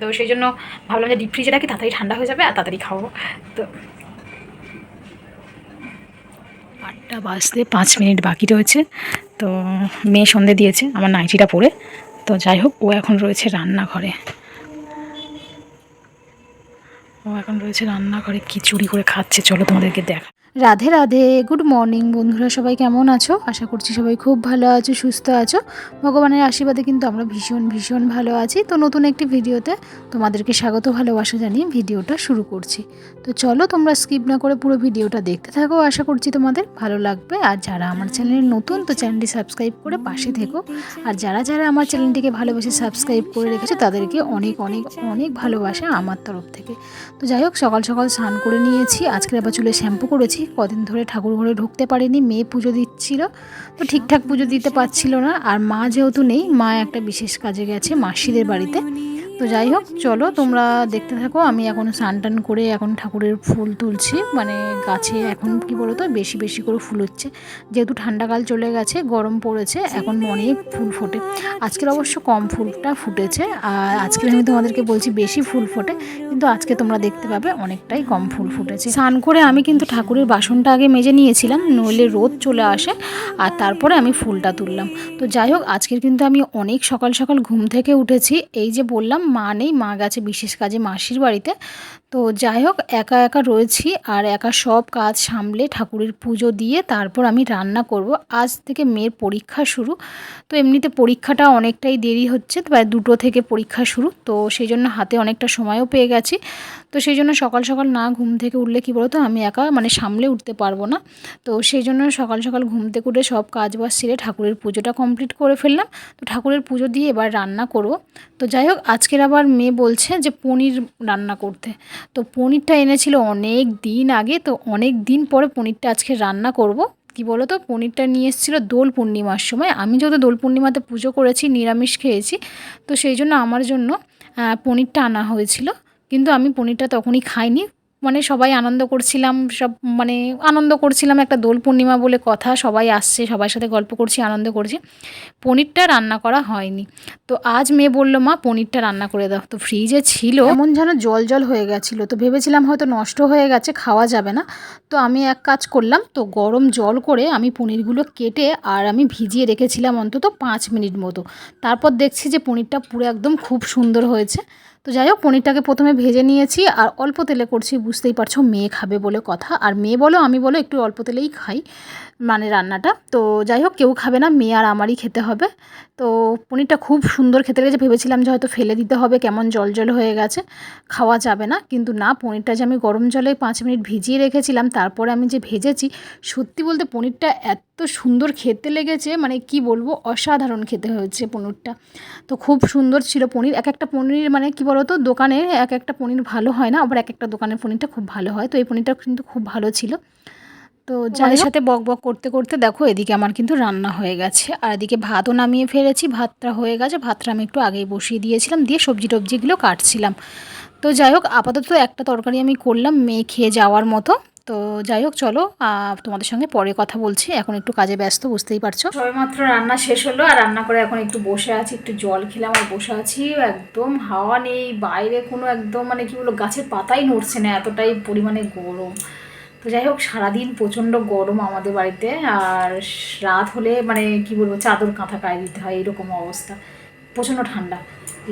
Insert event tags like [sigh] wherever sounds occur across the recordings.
তো সেই জন্য ভাবলাম যে ডিপ ফ্রিজে রাখি, তাড়াতাড়ি ঠান্ডা হয়ে যাবে আর তাড়াতাড়ি খাব। তো আটটা বাজতে পাঁচ মিনিট বাকি রয়েছে। তো মেয়ে সন্ধে দিয়েছে, আমার নাইটিটা পরে। তো যাই হোক, ও এখন রয়েছে রান্নাঘরে। ও এখন রয়েছে রান্নাঘরে কি চুরি করে খাচ্ছে। চলো তোমাদেরকে দেখা রাধে রাধে গুড মর্নিং বন্ধুরা, সবাই কেমন আছো? আশা করছি সবাই খুব ভালো আছো, সুস্থ আছো। ভগবানের আশীর্বাদে কিন্তু আমরা ভীষণ ভীষণ ভালো আছি। তো নতুন একটি ভিডিওতে তোমাদেরকে স্বাগত, ভালোবাসা জানিয়ে ভিডিওটা শুরু করছি। তো চলো তোমরা স্কিপ না করে পুরো ভিডিওটা দেখতে থাকো। আশা করছি তোমাদের ভালো লাগবে। আর যারা আমার চ্যানেলে নতুন, তো চ্যানেলটি সাবস্ক্রাইব করে পাশে থেকো। আর যারা যারা আমার চ্যানেলটিকে ভালোবেসে সাবস্ক্রাইব করে রেখেছে, তাদেরকে অনেক অনেক অনেক ভালোবাসা আমার তরফ থেকে। তো যাই হোক, সকাল সকাল স্নান করে নিয়েছি। আজকে আবার চুলে শ্যাম্পু করেছি। কদিন ধরে ঠাকুর ঘরে ঢুকতে পারিনি, মেয়ে পুজো দিচ্ছিল, তো ঠিকঠাক পুজো দিতে পারছিল না। আর মা যেহেতু নেই, মা একটা বিশেষ কাজে গেছে মাসিদের বাড়িতে। তো যাই হোক, চলো তোমরা দেখতে থাকো। আমি এখন স্নান টান করে এখন ঠাকুরের ফুল তুলছি। মানে গাছে এখন কি বলো তো বেশি বেশি করে ফুল হচ্ছে। যেহেতু ঠান্ডাকাল চলে গেছে, গরম পড়েছে, এখন অনেক ফুল ফোটে। আজকের অবশ্য কম ফুলটা ফুটেছে। আর আজকে আমি তোমাদেরকে বলছি বেশি ফুল ফোটে, কিন্তু আজকে তোমরা দেখতে পাবে অনেকটাই কম ফুল ফুটেছে। স্নান করে আমি কিন্তু ঠাকুরের বাসনটা আগে মেজে নিয়েছিলাম, নইলে রোদ চলে আসে, আর তারপরে আমি ফুলটা তুললাম। তো যাই হোক, আজকের কিন্তু আমি অনেক সকাল সকাল ঘুম থেকে উঠেছি। এই যে বললাম মা নেই মা গেছে বিশেষ কাজে মাসির বাড়িতে। তো যাই হোক, একা একা রয়েছি আর একা সব কাজ সামলে ঠাকুরের পুজো দিয়ে তারপর আমি রান্না করব। আজ থেকে মেয়ের পরীক্ষা শুরু। তো এমনিতে পরীক্ষাটা অনেকটাই দেরি হচ্ছে, প্রায় দুটো থেকে পরীক্ষা শুরু। তো সেই জন্য হাতে অনেকটা সময়ও পেয়ে গেছি। তো সেই জন্য সকাল সকাল না ঘুম থেকে উঠলে কী বলতো, আমি একা মানে সামলে উঠতে পারব না। তো সেই জন্য সকাল সকাল ঘুম থেকে উঠে সব কাজ বাজ সেরে ঠাকুরের পুজোটা কমপ্লিট করে ফেললাম। তো ঠাকুরের পুজো দিয়ে এবার রান্না করব। তো যাই হোক, আজকের আবার মেয়ে বলছে যে পনির রান্না করতে। তো পনিরটা এনেছিল অনেক দিন আগে, তো অনেক দিন পরে পনিরটা আজকে রান্না করব। কি বলো তো পনিরটা নিয়ে এসেছিল দোল পূর্ণিমার সময়। আমি যেহেতু দোল পূর্ণিমাতে পুজো করেছি, নিরামিষ খেয়েছি, তো সেই জন্য আমার জন্য পনিরটা আনা হয়েছিল। কিন্তু আমি পনিরটা তখনই খাইনি। মানে সবাই আনন্দ করছিলাম, সব মানে আনন্দ করছিলাম একটা দোল পূর্ণিমা বলে কথা, সবাই আসছে, সবার সাথে গল্প করছি, আনন্দ করছি। পনিরটা রান্না করা হয়নি। তো আজ মেয়ে বলল, মা, পনিরটা রান্না করে দাও। তো ফ্রিজে ছিল। এমন যেন জল জল হয়ে গেছিল। তো ভেবেছিলাম হয়তো নষ্ট হয়ে গেছে, খাওয়া যাবে না। তো আমি এক কাজ করলাম, তো গরম জল করে আমি পনিরগুলো কেটে আর আমি ভিজিয়ে রেখেছিলাম অন্তত পাঁচ মিনিট মতো। তারপর দেখছি যে পনিরটা পুরো একদম খুব সুন্দর হয়েছে। তো যাই হোক, পনিরটাকে প্রথমে ভেজে নিয়েছি আর অল্প তেলে করছি, বুঝতেই পারছ মেয়ে খাবে বলে কথা। আর মেয়ে বলো, আমি বলো, একটু অল্প তেলেই খাই। মানে রান্নাটা। তো যাই হোক কেউ খাবে না, মেয়ে আর আমারই খেতে হবে। তো পনিরটা খুব সুন্দর খেতে লেগেছে। ভেবেছিলাম যে হয়তো ফেলে দিতে হবে, কেমন জল জল হয়ে গেছে, খাওয়া যাবে না। কিন্তু না, পনিরটা যে আমি গরম জলে পাঁচ মিনিট ভিজিয়ে রেখেছিলাম, তারপরে আমি যে ভেজেছি, সত্যি বলতে পনিরটা এত সুন্দর খেতে লেগেছে মানে কি বলব, অসাধারণ খেতে হয়েছে পনিরটা। তো খুব সুন্দর ছিল পনির। এক একটা পনির মানে কি বলতো, দোকানে এক একটা পনির ভালো হয় না, আবার এক একটা দোকানের পনিরটা খুব ভালো হয়। তো এই পনিরটা কিন্তু খুব ভালো ছিল। তো যাদের সাথে বক বক করতে করতে দেখো এদিকে আমার কিন্তু রান্না হয়ে গেছে। আর এদিকে ভাতও নামিয়ে ফেলেছি ভাতটা হয়ে গেছে। ভাতটা আমি একটু আগেই বসিয়ে দিয়েছিলাম দিয়ে সবজি টবজিগুলো কাটছিলাম। তো যাই হোক আপাতত একটা তরকারি আমি করলাম মেয়ে খেয়ে যাওয়ার মতো। তো যাই হোক চলো তোমাদের সঙ্গে পরে কথা বলছি। এখন একটু কাজে ব্যস্ত বুঝতেই পারছ? সবেমাত্র রান্না শেষ হলো আর রান্না করে এখন একটু বসে আছি একটু জল খেলাম আর বসে আছি। একদম হাওয়া নেই বাইরে কোনো একদম মানে কি বলব গাছের পাতাই নড়ছে না এতটাই পরিমাণে গরম। তো যাই হোক, সারাদিন প্রচণ্ড গরম আমাদের বাড়িতে, আর রাত হলে মানে কি বলব, চাদর কাঁথা গায়ে দিতে হয়, এরকম অবস্থা। প্রচণ্ড ঠান্ডা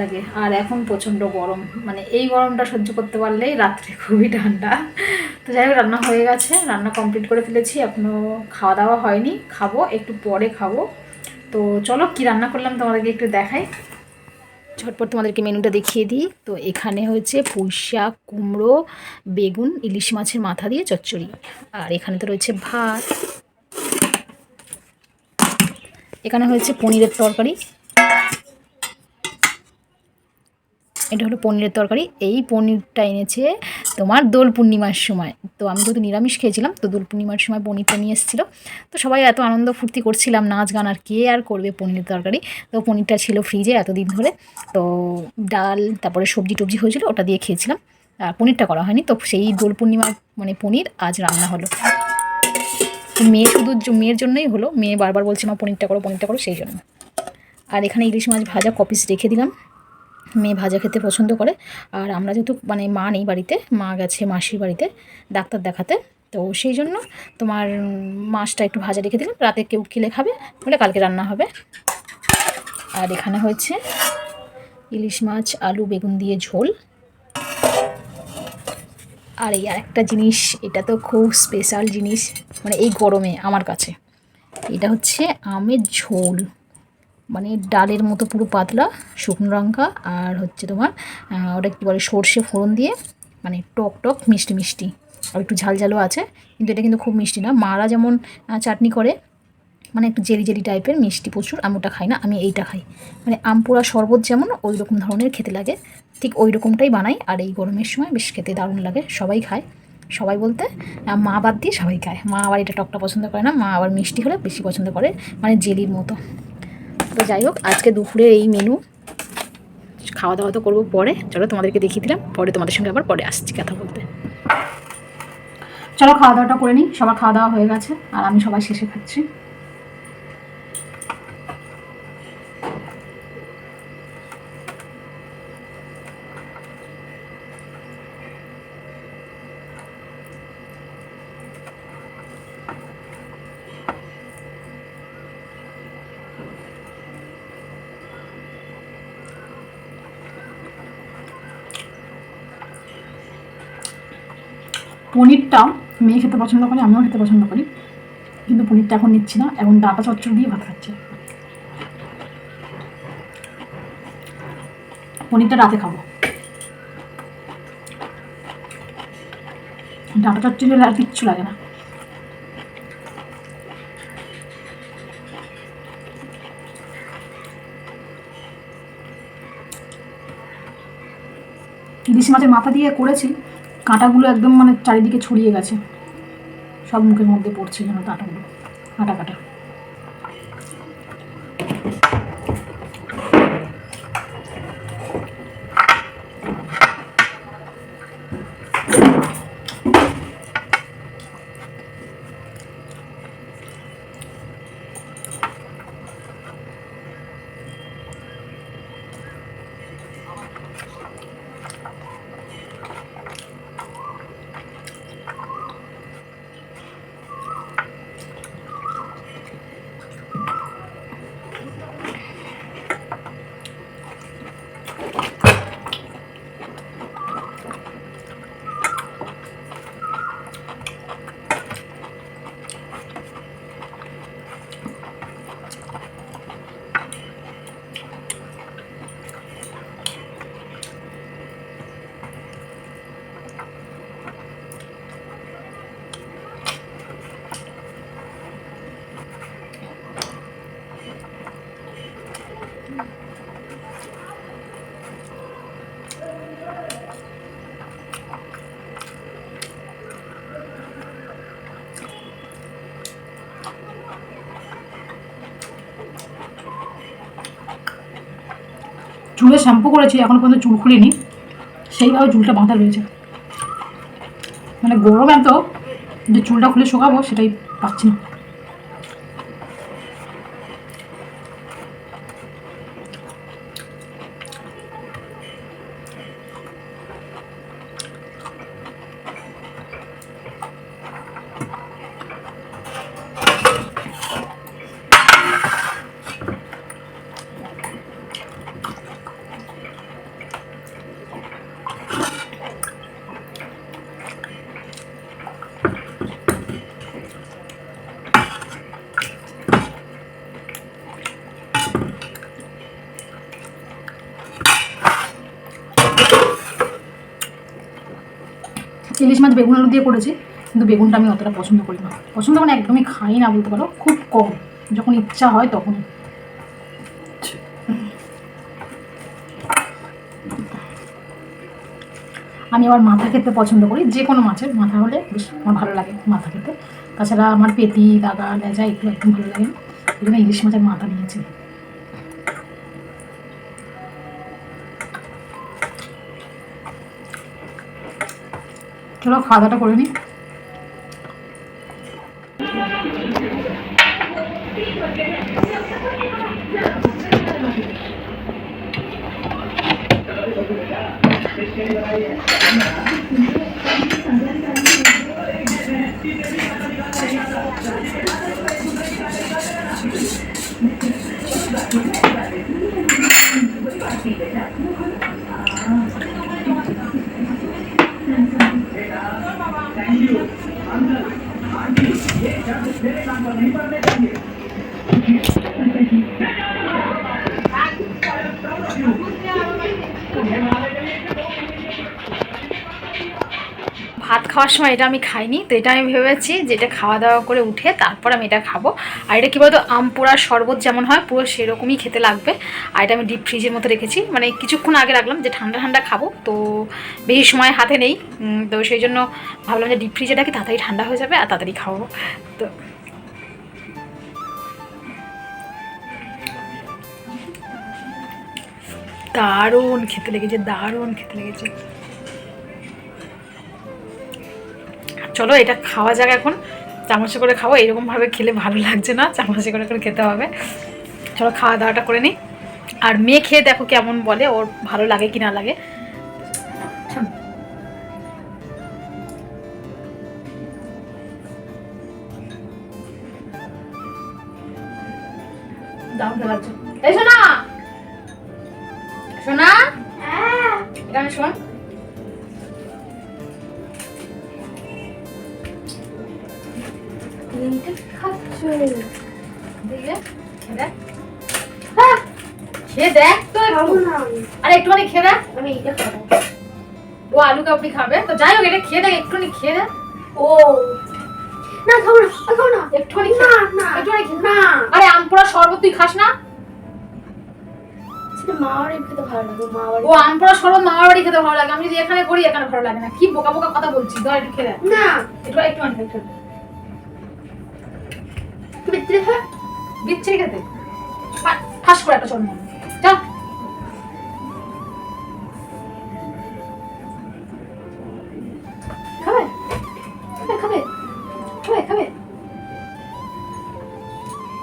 লাগে, আর এখন প্রচণ্ড গরম। মানে এই গরমটা সহ্য করতে পারলেই রাত্রে খুবই ঠান্ডা। তো যাই হোক, রান্না হয়ে গেছে, রান্না কমপ্লিট করে ফেলেছি এখনও খাওয়া দাওয়া হয়নি, খাব, একটু পরে খাব। তো চলো, কি রান্না করলাম তোমাদেরকে একটু দেখাই। ঝটপট তোমাদেরকে মেনুটা দেখিয়ে দিই। তো এখানে হয়েছে পুঁই শাক, কুমড়ো, বেগুন, ইলিশ মাছের মাথা দিয়ে চচ্চড়ি। আর এখানে তো রয়েছে ভাত। এখানে হয়েছে পনিরের তরকারি। এটা হলো পনিরের তরকারি। এই পনিরটা এনেছে তোমার দোল পূর্ণিমার সময়। তো আমি যেহেতু নিরামিষ খেয়েছিলাম, তো দোল পূর্ণিমার সময় পনিরটা নিয়ে এসেছিল। তো সবাই এত আনন্দ ফুর্তি করছিলাম, নাচ গান আর কে আর করবে পনিরের তরকারি। তো পনিরটা ছিল ফ্রিজে এতদিন ধরে। তো ডাল, তারপরে সবজি টবজি হয়েছিল, ওটা দিয়ে খেয়েছিলাম। আর পনিরটা করা হয়নি। তো সেই দোল পূর্ণিমার মানে পনির আজ রান্না হলো। মেয়ে শুধু মেয়ের জন্যই হলো। মেয়ে বারবার বলছে, মা, পনিরটা করো পনিরটা করো, সেই জন্য। আর এখানে ইলিশ মাছ ভাজা কপিস রেখে দিলাম। মেয়ে ভাজা খেতে পছন্দ করে। আর আমরা যেহেতু মানে মা নেই বাড়িতে, মা গেছে মাসির বাড়িতে ডাক্তার দেখাতে। তো সেই জন্য তোমার মাছটা একটু ভাজা রেখে দিলাম। রাতে কেউ খেলে খাবে বলে কালকে রান্না হবে। আর এখানে হয়েছে ইলিশ মাছ, আলু, বেগুন দিয়ে ঝোল। আর এই আরেকটা জিনিস, এটা তো খুব স্পেশাল জিনিস মানে এই গরমে আমার কাছে। এটা হচ্ছে আমের ঝোল। মানে ডালের মতো পুরো পাতলা শুকনো লঙ্কা আর হচ্ছে তোমার ওটা কী বলে সর্ষে ফোড়ন দিয়ে মানে টক টক মিষ্টি মিষ্টি। আর একটু ঝাল ঝালও আছে, কিন্তু এটা কিন্তু খুব মিষ্টি না। মারা যেমন চাটনি করে মানে একটু জেলি জেলি টাইপের মিষ্টি প্রচুর, আমি ওটা খাই না, আমি এইটা খাই। মানে আমপুরা শরবত যেমন ওই রকম ধরনের খেতে লাগে। ঠিক ওই রকমটাই বানাই, আর এই গরমের সময় বেশ খেতে দারুণ লাগে, সবাই খায়। সবাই বলতে মা বাদ দিয়ে সবাই খায়। মা আবার এটা টকটা পছন্দ করে না, মা আবার মিষ্টি হলে বেশি পছন্দ করে মানে জেলির মতো। তো যাই হোক, আজকে দুপুরের এই মেনু খাওয়া দাওয়া তো করব পরে। চলো তোমাদেরকে দেখিয়ে দিলাম, পরে তোমাদের সঙ্গে আবার পরে আসছি কথা বলতে। চলো খাওয়া দাওয়াটা করে নিই, সবার খাওয়া দাওয়া হয়ে গেছে, আর আমি সবাই শেষে খাচ্ছি। পনিরটা মেয়ে খেতে পছন্দ করে, আমিও খেতে পছন্দ করি। কিন্তু পনিরটা এখন নিচ্ছি না, এখন ডাটা চচ্চড়ি দিয়ে ভাত খাচ্ছি। পনিরটা রাতে খাব। ডাটা চচ্চড়ি আর কিচ্ছু লাগে না। ইলিশ মাছের মাথা দিয়ে করেছি কাঁটাগুলো একদম মানে চারিদিকে ছড়িয়ে গেছে। সব মুখের মধ্যে পড়ছে যেন কাঁটাগুলো কাঁটা কাঁটা। চুলে শ্যাম্পু করেছি, এখন পর্যন্ত চুল খুলিনি। সেইভাবে চুলটা বাঁধা রয়েছে। মানে গরম এত যে চুলটা খুলে শোকাবো সেটাই পাচ্ছি না ইলিশ মাছ বেগুন আলু দিয়ে করেছি, কিন্তু বেগুনটা আমি অতটা পছন্দ করি না। পছন্দ মানে একদমই খাই না বলতে পারো, খুব কম। যখন ইচ্ছা হয় তখন আমি আবার মাথা খেতে পছন্দ করি, যে কোনো মাছের মাথা হলে বেশ আমার ভালো লাগে মাথা খেতে। তাছাড়া আমার পেটি, দাগা, লেজা একটু একদম ভালো লাগে না। ওই জন্য ইলিশ মাছের মাথা নিয়েছি। চলো খাওয়া করে নিই ভাত খাওয়ার সময় এটা আমি খাইনি, তো এটা আমি ভেবেছি যে এটা খাওয়া দাওয়া করে উঠে তারপর আমি এটা খাব। আর এটা কী বলতো, আম পোড়ার শরবত যেমন হয়, পুরো সেরকমই খেতে লাগবে। আর এটা আমি ডিপ ফ্রিজের মতো রেখেছি। মানে কিছুক্ষণ আগে রাখলাম যে ঠান্ডা ঠান্ডা খাব, তো বেশি সময় হাতে নেই। তো সেই জন্য ভাবলাম যে ডিপ ফ্রিজে রাখি, তাড়াতাড়ি ঠান্ডা হয়ে যাবে আর তাড়াতাড়ি খাব তো দারুণ খেতে লেগেছে, দারুণ খেতে লেগেছে। চলো, এটা খাওয়া যাক এখন। চামচে করে খাব এরকমভাবে খেলে ভালো লাগছে না, চামচে করে করে খেতে হবে। চলো, খাওয়া দাওয়াটা করে নিই। আর মেয়ে খেয়ে দেখো কেমন বলে, ওর ভালো লাগে কি না লাগে। শোন দেখলে খেয়ে দেখ হ্যাঁ, খেয়ে দেখ তো আরে একটুখানি খেয়ে দেখ আমি এইটা খাব। ও আলু খাবে। তো যাই হোক এটা খেয়ে দেখ একটুখানি খেয়ে দেখ ও। না খাব না খাব না। একটুখানি না না। একটুখানি না। আরে আম পোড়া শরবত তুই খাস না? ও আম পোড়া শরবত মামার বাড়ি খেতে ভালো লাগে। আমি যদি এখানে করি এখানে ভালো লাগে না। কি বোকা বোকা কথা বলছি ধর একটু খেয়ে না। একটু একটুখানি খা, একটু ভিতরে বিচ্ছিরি খেতে। ফাঁস করে একটা চল চল খাবে? খাবে খাবে। খাবে খাবে।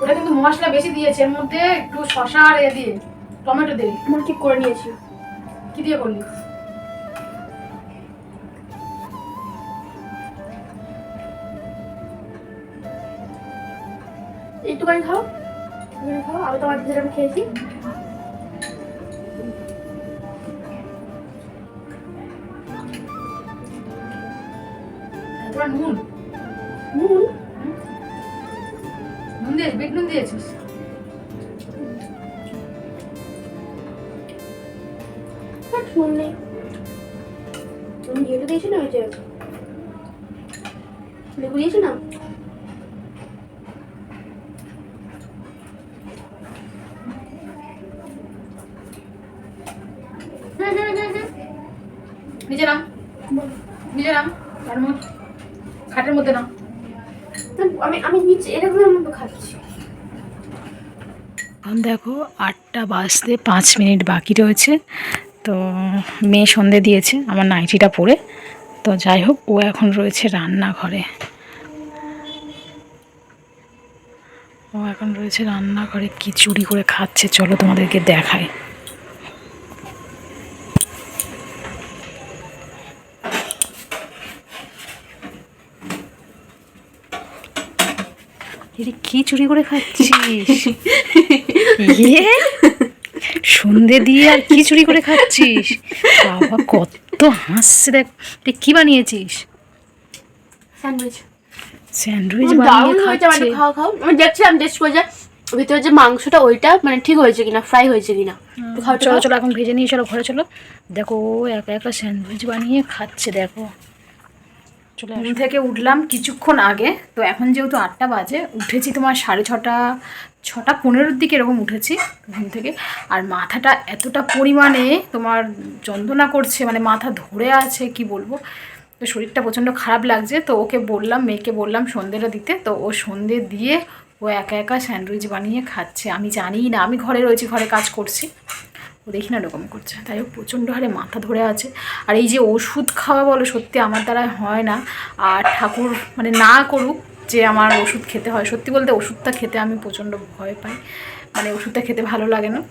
ওটা কিন্তু মশলা বেশি দিয়েছে। এর মধ্যে একটু শশা আর এ দিয়ে। টমেটো দিয়ে আমার কি করে নিয়েছি। কি দিয়ে করলি একটুখানি খাও। খাও, আমি তোমার যেটা আমি খেয়েছি নুন? লেবু দিয়েছি না? হুম হুম হুম হুম। নিচে নাম। নিচে নাম। খাটের মধ্যে নাম। আমি আমি নিচে এরকম খাচ্ছি। এখন দেখো আটটা বাজতে পাঁচ মিনিট বাকি রয়েছে। তো মেয়ে সন্ধে দিয়েছে আমার নাইটিটা পরে। তো যাই হোক ও এখন রয়েছে রান্নাঘরে। ও এখন রয়েছে রান্নাঘরে কি চুরি করে খাচ্ছে চলো তোমাদেরকে দেখায় কি চুরি করে খাচ্ছিস? [laughs] ইয়ে সন্ধে দিয়ে আর কি চুরি করে খাচ্ছিস? বাবা কত হাসছে দেখ তুই কি বানিয়েছিস? স্যান্ডউইচ স্যান্ডউইচ দারুণ হয়েছে মানে খাও খাও। আমি দেখছিলাম টেস্ট করে যে ভিতরে যে মাংসটা ওইটা মানে ঠিক হয়েছে কিনা ফ্রাই হয়েছে কিনা। চলো চলো এখন ভেজে নিয়ে চলো ঘরে চলো। দেখো একা একা স্যান্ডউইচ বানিয়ে খাচ্ছে দেখো। চলে ঘুম থেকে উঠলাম কিছুক্ষণ আগে। তো এখন যেহেতু আটটা বাজে উঠেছি তোমার সাড়ে ছটা ছটা পনেরোর দিকে এরকম উঠেছি ঘুম থেকে। আর মাথাটা এতটা পরিমাণে তোমার যন্ত্রণা করছে মানে মাথা ধরে আছে কি বলব? তো শরীরটা প্রচণ্ড খারাপ লাগছে তো ওকে বললাম মেয়েকে বললাম সন্ধেটা দিতে। তো ও সন্ধে দিয়ে ও একা একা স্যান্ডউইচ বানিয়ে খাচ্ছে। আমি জানিই না আমি ঘরে রয়েছি ঘরে কাজ করছি। দেখি না এরকম করছে। তাই ও প্রচণ্ড হারে মাথা ধরে আছে। আর এই যে ওষুধ খাওয়া বলো, সত্যি আমার দ্বারা হয় না। আর ঠাকুর মানে না করুক যে আমার ওষুধ খেতে হয়। সত্যি বলতে ওষুধটা খেতে আমি প্রচণ্ড ভয় পাই। মানে ওষুধটা খেতে ভালো লাগে না।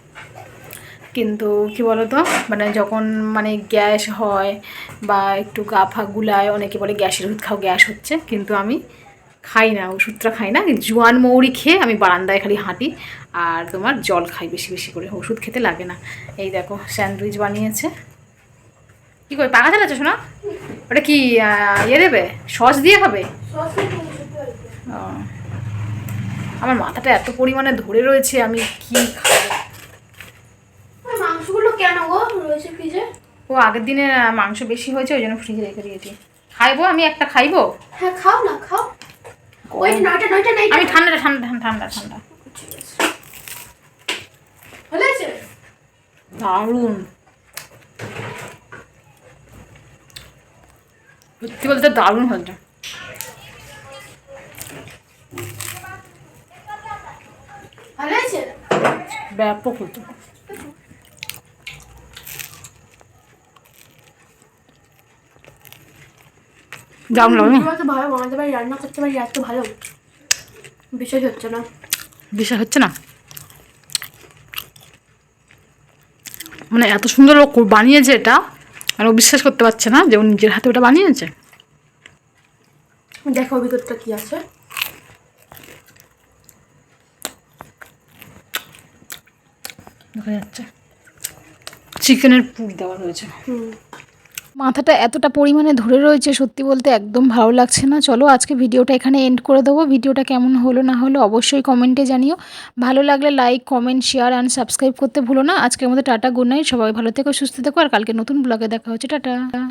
কিন্তু কি বলতো? মানে যখন মানে গ্যাস হয় বা একটু গা ফা গুলায়, অনেকে বলে গ্যাসের ওষুধ খাও, গ্যাস হচ্ছে। কিন্তু আমি খাই না, ওষুধটা খাই না। জোয়ান মৌরি খেয়ে আমি বারান্দায় খালি হাঁটি। আর তোমার জল খাই বেশি বেশি করে ওষুধ খেতে লাগে না। এই দেখো স্যান্ডউইচ বানিয়েছে। কী করে পাকা চালাচ্ছ শোনা ওটা কি ইয়ে দেবে? সস দিয়ে খাবে। আমার মাথাটা এত পরিমাণে ধরে রয়েছে আমি কি খাব? মাংসগুলো কেন গো? রয়েছে ফ্রিজে? ও আগের দিনে মাংস বেশি হয়েছে ওই জন্য ফ্রিজে রেখে দিয়েছি। খাইবো আমি একটা খাইবো? হ্যাঁ খাও না খাও। ওই নয়টা নয়টা। আমি ঠান্ডাটা ঠান্ডা ঠান্ডা ঠান্ডা। দারুণ। সত্যি বলতে দারুণ হয়েছে। ব্যাপক হতো ভালো বানাতে পারি রান্না করতে পারি এত ভালো। বিশ্বাস হচ্ছে না। বিশ্বাস হচ্ছে না? মানে এত সুন্দর ও বানিয়েছে এটা আর ও বিশ্বাস করতে পারছে না যে ও নিজের হাতে ওটা বানিয়েছে। দেখো অভিজ্ঞতা কি আছে। দেখা যাচ্ছে। চিকেনের পুর দেওয়া রয়েছে হুম। মাথাটা এতটা পরিমাণে ধরে রয়েছে সত্যি বলতে একদম ভালো লাগছে না। চলো আজকে ভিডিওটা এখানে এন্ড করে দেবো। ভিডিওটা কেমন হলো না হলো অবশ্যই কমেন্টে জানিও। ভালো লাগলে like comment share and subscribe করতে ভুলো না। আজকের মধ্যে টাটা গুড নাইট সবাই ভালো থেকো, সুস্থ থেকো। আর কালকে নতুন ব্লগে দেখা হচ্ছে। টাটা।